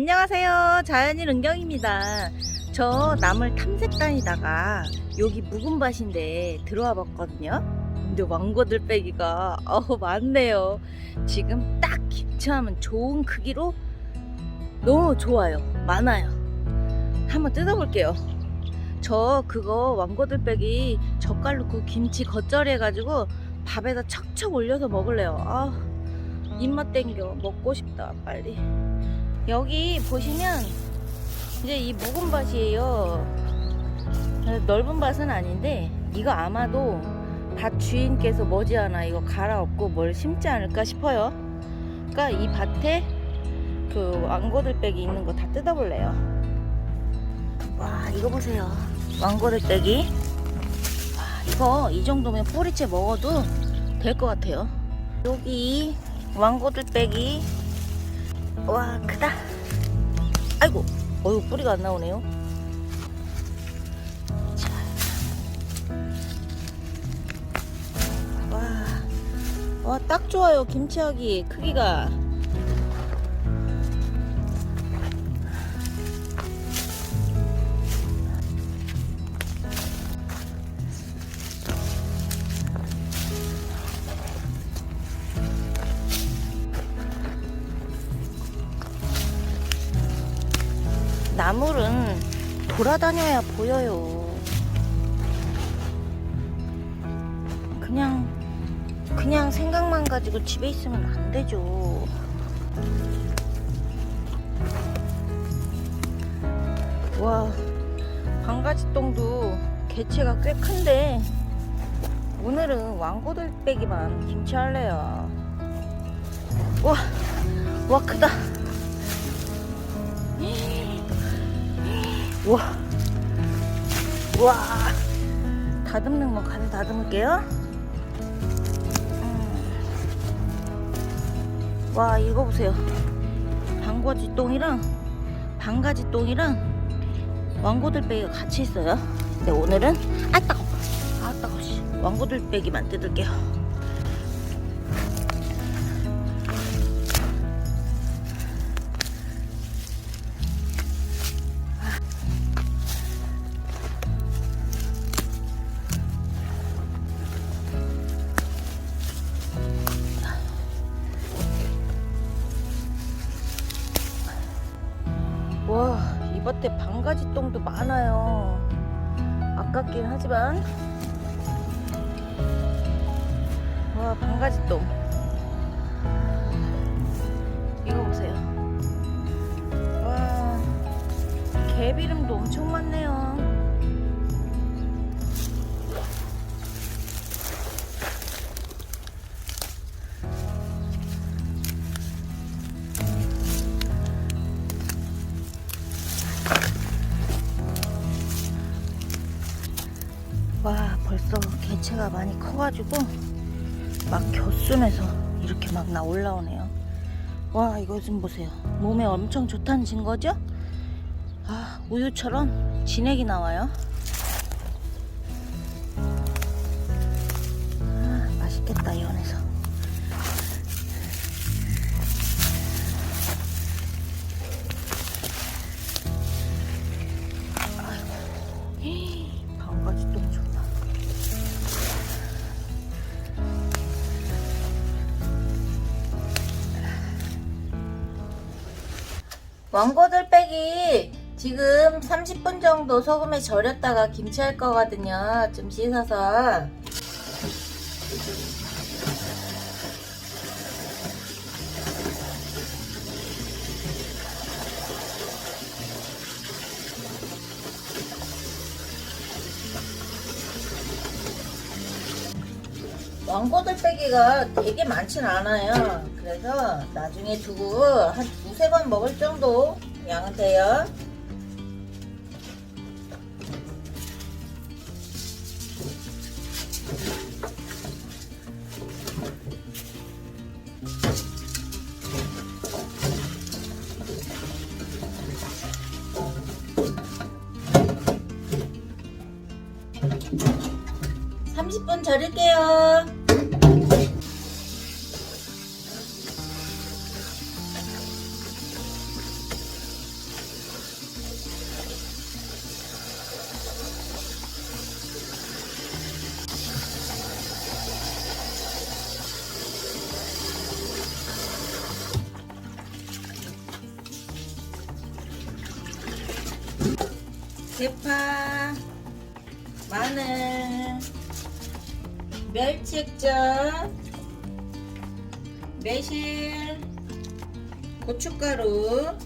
안녕하세요. 자연인 은경입니다. 저 나물 탐색 다니다가 여기 묵은 밭인데 들어와 봤거든요. 근데 왕고들 빼기가 어우 많네요. 지금 딱 김치하면 좋은 크기로 너무 좋아요. 많아요. 한번 뜯어볼게요. 저 그거 왕고들 빼기 젓갈로 그 김치 겉절이 해가지고 밥에다 척척 올려서 먹을래요. 아 입맛 땡겨 먹고 싶다 빨리. 여기 보시면 이제 이 묵은 밭이에요. 넓은 밭은 아닌데 이거 아마도 밭 주인께서 머지않아 이거 갈아엎고 뭘 심지 않을까 싶어요. 그러니까 이 밭에 그 왕고들빼기 있는 거 다 뜯어볼래요. 와 이거 보세요. 왕고들빼기. 와 이거 이 정도면 뿌리채 먹어도 될 것 같아요. 여기 왕고들빼기 와 크다 아이고 어이구 뿌리가 안 나오네요 자. 와, 와, 딱 좋아요. 김치하기 크기가. 나물은 돌아다녀야 보여요. 그냥 그냥 생각만 가지고 집에 있으면 안 되죠. 와, 방가지똥도 개체가 꽤 큰데 오늘은 왕고들빼기만 김치 할래요. 와, 와 크다. 와, 와, 다듬는 거 가서 다듬을게요. 음. 와, 이거 보세요. 방과지 똥이랑 방가지 똥이랑 왕고들빼기가 같이 있어요. 근데 오늘은 아 따가, 아 따가, 씨, 왕고들빼기만 뜯을게요. 이 밭에 방가지 똥도 많아요. 아깝긴 하지만. 와, 방가지 똥. 이거 보세요. 와, 개비름도 엄청 많네요. 개체가 많이 커가지고 막 겨순에서 이렇게 막 나 올라오네요. 와, 이거 좀 보세요. 몸에 엄청 좋다는 증거죠? 아, 우유처럼 진액이 나와요. 왕고들 빼기 지금 30분 정도 소금에 절였다가 김치할 거거든요. 좀 씻어서. 왕고들 빼기가 되게 많진 않아요. 그래서 나중에 두고 한두 세 번 먹을 정도 양은 돼요. 삼십 분 절일게요. 대파, 마늘, 멸치액젓, 매실, 고춧가루,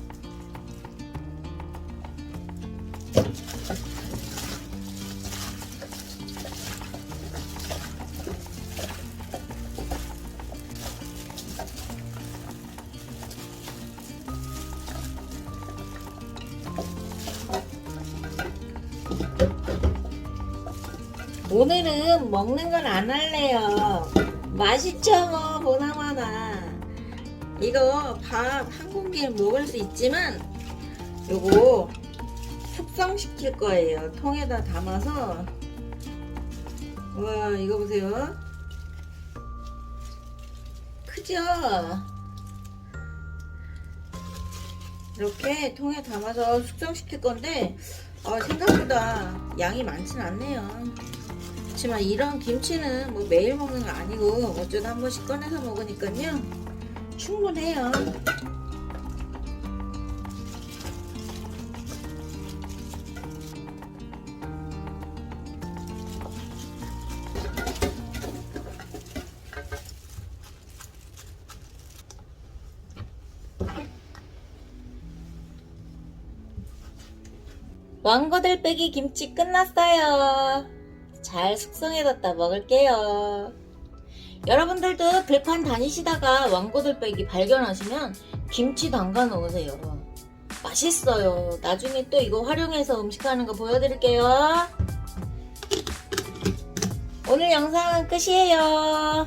오늘은 먹는 건 안 할래요. 맛있죠, 뭐, 보나마나. 이거 밥 한 공기 먹을 수 있지만, 요거 숙성시킬 거예요. 통에다 담아서. 와, 이거 보세요. 크죠? 이렇게 통에 담아서 숙성시킬 건데, 어, 생각보다 양이 많진 않네요. 그렇지만 이런 김치는 뭐 매일 먹는 거 아니고 어쩌다 한 번씩 꺼내서 먹으니까요 충분해요 왕거들 빼기 김치 끝났어요. 잘 숙성해뒀다 먹을게요. 여러분들도 들판 다니시다가 왕고들 빼기 발견하시면 김치 담가 놓으세요. 맛있어요. 나중에 또 이거 활용해서 음식하는 거 보여드릴게요. 오늘 영상은 끝이에요.